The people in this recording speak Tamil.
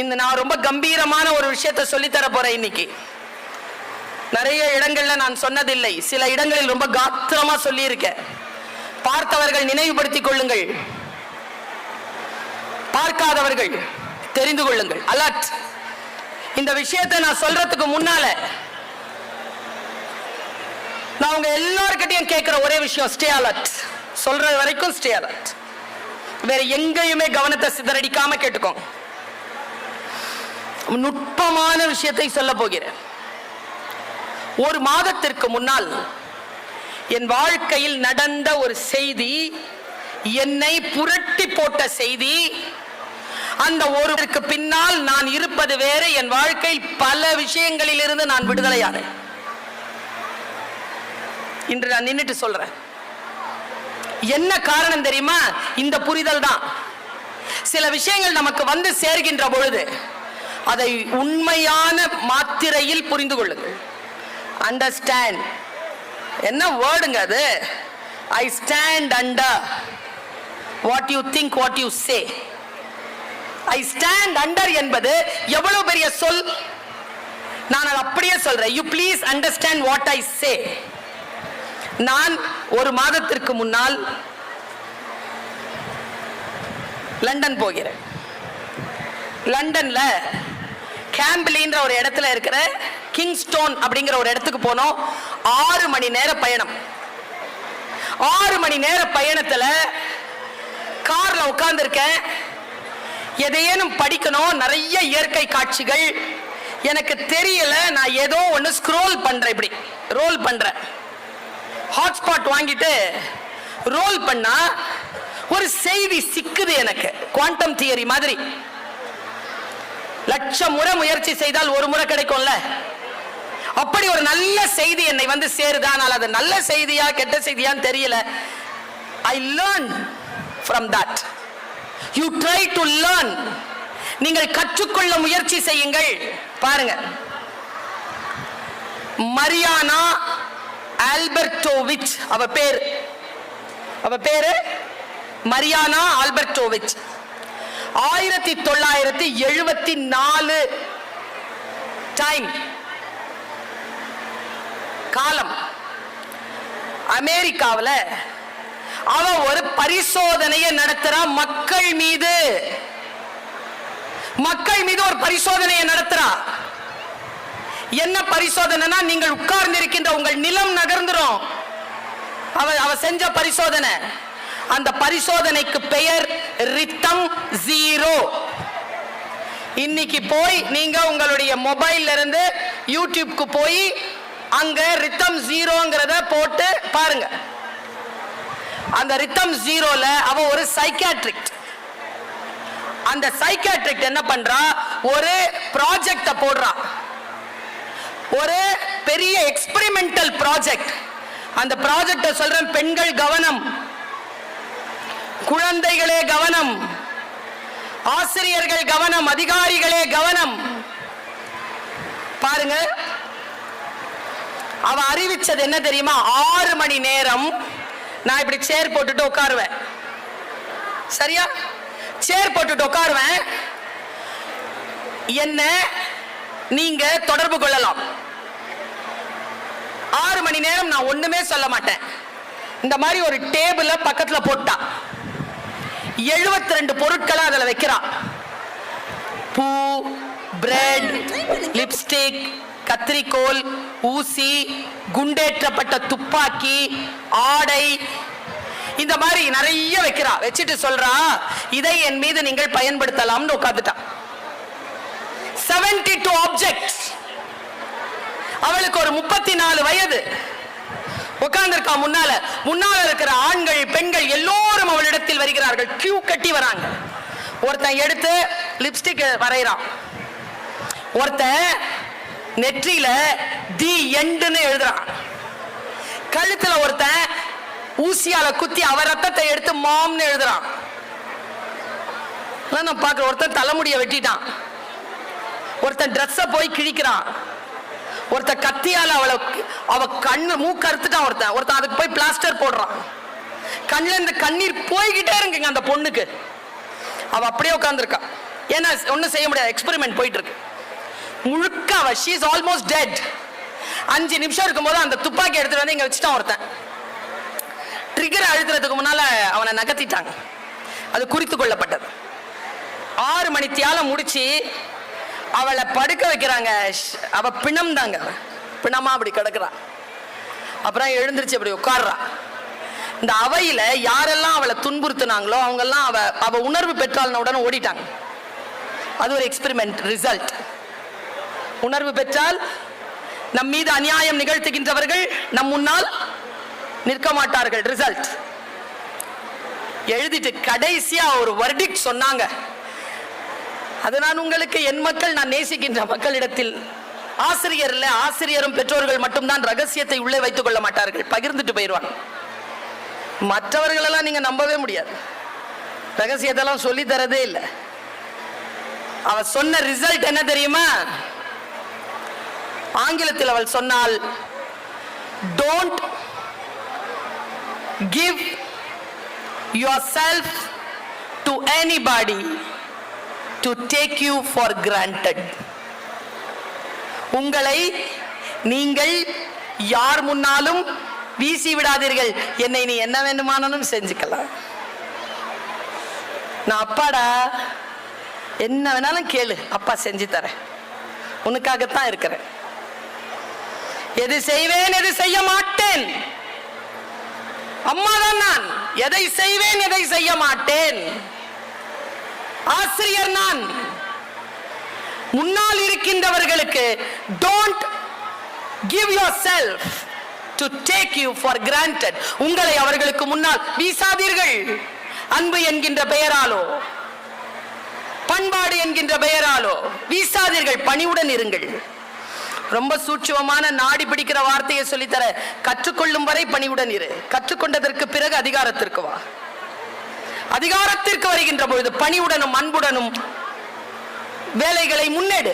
இந்த நான் ரொம்ப கம்பீரமான ஒரு விஷயத்தை சொல்லித்தர போறேன் இன்னைக்கு. நிறைய இடங்கள்ல நான் சொன்னதில்லை. சில இடங்களில் ரொம்ப காத்திரமா சொல்லியிருக்கேன். பார்த்தவர்கள் நினைவுபடுத்திக் கொள்ளுங்கள். பார்க்காதவர்கள் தெரிந்து கொள்ளுங்கள். அலர்ட் இந்த விஷயத்தை நான் சொல்றதுக்கு முன்னால நான் உங்க எல்லார்கிட்டயும் கேட்கிற ஒரே விஷயம் ஸ்டே அலர்ட் சொல்றது வரைக்கும் ஸ்டே அலர்ட் வேற எங்கேயுமே கவனத்தை சிதறடிக்காம கேட்டுக்கோங்க. நுட்பமான விஷயத்தை சொல்ல போகிறேன். ஒரு மாதத்திற்கு முன்னால் என் வாழ்க்கையில் நடந்த ஒரு செய்தி என்னை புரட்டி போட்ட செய்தி அந்த ஒருவருக்கு பின்னால் நான் இருப்பது வேறு என் வாழ்க்கையில் பல விஷயங்களில் இருந்து நான் விடுதலையானேன். இன்று நான் நின்றுட்டு சொல்றேன். என்ன காரணம் தெரியுமா? இந்த புரிதல் தான். சில விஷயங்கள் நமக்கு வந்து சேர்கின்ற பொழுது அதை உண்மையான மாத்திரையில் புரிந்து கொள்ளுங்கள் அண்டர்ஸ்டாண்ட் என்ன வேர்டுங்க அது? I stand under what you think what you say I stand under என்பது எவ்வளவு பெரிய சொல்? நான் அதை அப்படியே சொல்றேன். You please understand what I say நான் ஒரு மாதத்திற்கு முன்னால் லண்டன் போகிறேன். லண்டன்ல கேம்பிளின்ற ஒரு இடத்துல இருக்கிற கிங்ஸ்டோன் அப்படிங்கிற ஒரு இடத்துக்கு போனோம். ஆறு மணி நேர பயணம். ஆறு மணி நேர பயணத்துல கார்ல உட்காந்துருக்கேன் எதையேனும் படிக்கணும் நிறைய இயற்கை காட்சிகள். எனக்கு தெரியல நான் ஏதோ ஒன்று ஸ்க்ரோல் பண்றேன் இப்படி. ரோல் பண்றேன். ஹாட்ஸ்பாட் வாங்கிட்டு ரோல் பண்ணா ஒரு செய்தி சிக்குது எனக்கு. குவாண்டம் தியரி மாதிரி. லட்சம் முறை முயற்சி செய்தால் ஒரு முறை கிடைக்கும்ல. அப்படி ஒரு நல்ல செய்தி என்னை வந்து சேருது? ஆனால் அது நல்ல செய்தியா கெட்ட செய்தியான்னு தெரியல. I learn from that you try to learn நீங்கள் கற்றுக்கொள்ள முயற்சி செய்யுங்கள். பாருங்க. Mariana Albertovich. அவ பேர். அவ பேரு மரியானா ஆல்பர்டோவிச். ஆயிரத்தி தொள்ளாயிரத்தி எழுபத்தி நாலு டைம் காலம். அமெரிக்காவில் அவ ஒரு பரிசோதனையை நடத்துறா மக்கள் மீது. மக்கள் மீது ஒரு பரிசோதனையை நடத்துறா. என்ன பரிசோதனைனா நீங்கள் உட்கார்ந்து இருக்கின்ற உங்கள் நிலம் நகர்ந்துரும். அவ அவ செஞ்ச பரிசோதனை. அந்த பரிசோதனைக்கு பெயர் ரித்தம் ஜீரோ. இன்னைக்கு போய் நீங்க உங்களுடைய மொபைல்ல இருந்து யூடியூப்க்கு போய் அங்க ரித்தம் ஜீரோங்கிறத போட்டு பாருங்க. அந்த ரித்தம் ஜீரோல அவ ஒரு சைக்காட்ரிக் அந்த சைக்காட்ரிக் என்ன பண்றா? ஒரு ப்ராஜெக்ட போடுறா. ஒரு பெரிய எக்ஸ்பெரிமெண்டல் ப்ராஜெக்ட் அந்த ப்ராஜெக்ட சொல்றேன் பெண்கள் கவனம். குழந்தைகளே கவனம். ஆசிரியர்கள் கவனம் அதிகாரிகளே கவனம். பாருங்க. அவ அறிவிச்சது என்ன தெரியுமா? ஆறு மணி நேரம் நான் இப்படி சேர் போட்டுட்டு உட்காருவேன். சரியா? சேர் போட்டுட்டு உட்காருவேன். என்ன? நீங்க தொடர்பு கொள்ளலாம். ஆறு மணி நேரம் நான் ஒண்ணுமே சொல்ல மாட்டேன். இந்த மாதிரி ஒரு டேபிள பக்கத்துல போட்டா. எழுபத்தி ரெண்டு பொருட்களை அதில் வைக்கிறான் பூ பிரெட் லிப்ஸ்டிக் கத்திரிக்கோல் ஊசி குண்டேற்றப்பட்ட துப்பாக்கி ஆடை இந்த மாதிரி நிறைய வைக்கிறா. வச்சுட்டு சொல்றா இதை என் மீது நீங்கள் பயன்படுத்தலாம்னு உட்காந்துட்டான் செவன்டி டூ ஆப்ஜெக்ட்ஸ் அவளுக்கு ஒரு முப்பத்தி நாலு வயது. உட்கார்ந்திருக்கா முன்னால முன்னால இருக்கிற ஆண்கள் பெண்கள் எல்லோரும் அவளிடத்தில் வருகிறார்கள். கியூ கட்டி வராங்க. ஒருத்தன் எடுத்து லிப்ஸ்டிக் வரைகிறான். ஒருத்தன் நெற்றியில தி எண்டுன்னு எழுதுறான். கழுத்துல ஒருத்தன் ஊசியால குத்தி அவ ரத்தத்தை எடுத்து மாம்னு எழுதுறான். நான் பார்க்குற ஒருத்தன் தலைமுடிய வெட்டிட்டான். ஒருத்தன் ட்ரெஸ்ஸை போய் கிழிக்கிறான். ஒருத்த கத்தியால அவளை அவ கண்ணு மூக்கு அறுத்துட்டான் ஒருத்தன் ஒருத்தன் அதுக்கு போய் பிளாஸ்டர் போடுறான். கண்ணுல இருந்து கண்ணீர் போய்கிட்டே இருக்குங்க அந்த பொண்ணுக்கு. அவ அப்படியே உட்காந்துருக்கா ஏன்னா ஒன்றும் செய்ய முடியாது எக்ஸ்பெரிமெண்ட் போயிட்டு இருக்கு முழுக்க அவ ஷீ இஸ் ஆல்மோஸ்ட் டெட் அஞ்சு நிமிஷம் இருக்கும்போது அந்த துப்பாக்கி எடுத்துட்டு வந்து இங்க வச்சுட்டான் ஒருத்தன். ட்ரிகர் அழுத்துறதுக்கு முன்னால அவனை நகர்த்திட்டாங்க. அது குறித்து கொள்ளப்பட்டது. ஆறு மணி தியாலம் முடிச்சு அவளை படுக்க வைக்கிறாங்க. ஷ், அவ பிணம் தாங்க பிணமா அப்படி கிடக்குறா. அப்புறம் எழுந்திருச்சு அப்படி உட்கார்றா. இந்த அவையில யாரெல்லாம் அவளை துன்புறுத்துனாங்களோ அவங்கெல்லாம் அவ அவ உணர்வு பெற்றாள்ன உடனே ஓடிட்டாங்க. அது ஒரு எக்ஸ்பெரிமெண்ட் ரிசல்ட் உணர்வு பெற்றால் நம் மீது அநியாயம் நிகழ்த்துகின்றவர்கள் நம் முன்னால் நிற்க மாட்டார்கள். ரிசல்ட் எழுதிட்டு கடைசியா ஒரு வர்டிக் சொன்னாங்க. அது நான் உங்களுக்கு என் மக்கள் நான் நேசிக்கின்ற மக்களிடத்தில். ஆசிரியர் இல்ல ஆசிரியரும் பெற்றோர்கள் மட்டும்தான் ரகசியத்தை உள்ளே வைத்துக் கொள்ள மாட்டார்கள். பகிர்ந்துட்டு போயிடுவாங்க மற்றவர்களெல்லாம் நீங்க நம்பவே முடியாது. ரகசியத்தெல்லாம் சொல்லி தரதே இல்லை. அவ சொன்ன ரிசல்ட் என்ன தெரியுமா? ஆங்கிலத்தில் அவள் சொன்னால் don't give yourself to anybody to take you for granted உங்களை நீங்கள் யார் முன்னாலும் வீசி விடாதீர்கள். என்னை நீ என்ன வேண்டுமானாலும் செஞ்சுக்கலாம். நான் அப்பாடா என்ன வேணாலும் கேளு அப்பா செஞ்சு தரேன். உனக்காகத்தான் இருக்கிறேன். எது செய்வேன் எது செய்ய மாட்டேன்? அம்மாதான் நான். எதை செய்வேன் எதை செய்ய மாட்டேன்? ஆசிரியர் நான். முன்னால் இருக்கின்றவர்களுக்கு don't give yourself to take you for granted உங்களை அவர்களுக்கு முன்னால் வீசாதீர்கள். அன்பு என்கின்ற பெயராலோ பண்பாடு என்கின்ற பெயராலோ வீசாதீர்கள். பணிவுடன் இருங்கள். ரொம்ப சூட்சமமான நாடி பிடிக்கிற வார்த்தையை சொல்லித்தர கற்றுக்கொள்ளும் வரை பணிவுடன் இரு. கற்றுக்கொண்டதற்கு பிறகு அதிகாரத்திற்கு வா. அதிகாரத்திற்கு வருகின்ற பொழுது பணிவுடனும் அன்புடனும் வேலைகளை முன்னேடு.